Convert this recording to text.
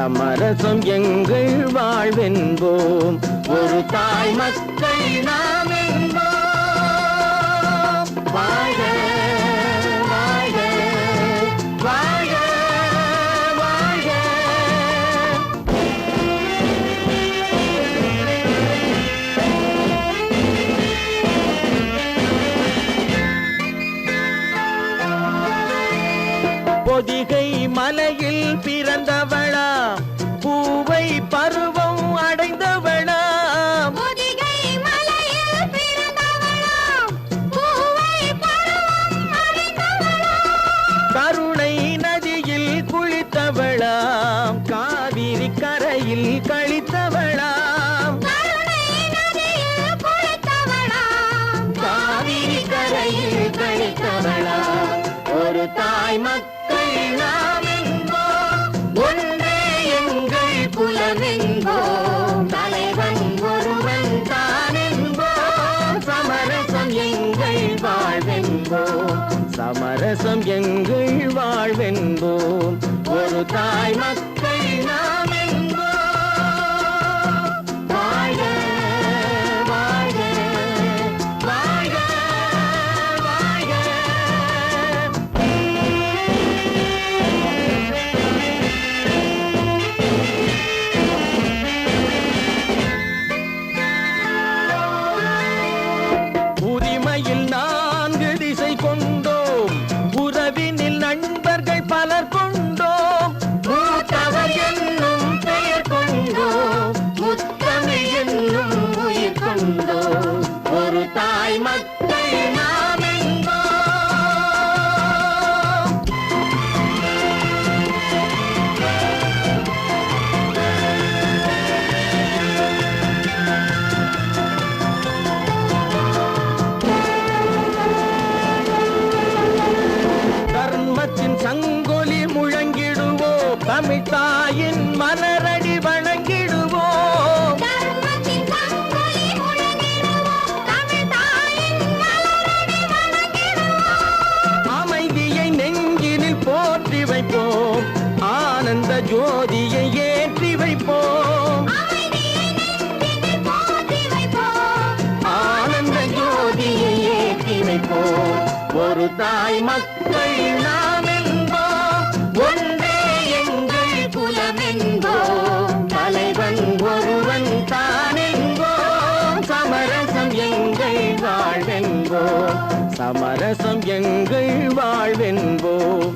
சமரசம் எங்கள் வாழ்வென்போம். ஒரு தாய் மக்கள் நாம் வாழ்க வாழ்க வாழ்க வாழ்க பொதிகை மலையில் பிறந்தவளா? பூவை பருவம் அடைந்தவளாம். கருணை நதியில் குளித்தவளாம். காவிரி கரையில் கழித்தவளாம். காவிரி கரையில் கழித்தவளாம். ஒரு தாய் மக்கள் நாம் என்போம் தலைவன் ஒருவன் தான் என்போம் சமரசம் எங்கள் வாழ்வென்போம். சமரசம் எங்கள் வாழ்வென்போம். ஒரு தாய் மக்கள் நான் தர்மத்தின் சங்கொலி முழங்கிடுவோ தமிழ்தாயின் ஒரு தாய் மக்கள் நாம் என்போம் ஒன்றே எங்கள் குலம் என்போம் தலைவன் ஒருவன் தான் என்போம் சமரசம் எங்கள் வாழ்வென்போம் சமரசம் எங்கள் வாழ்வென்போம்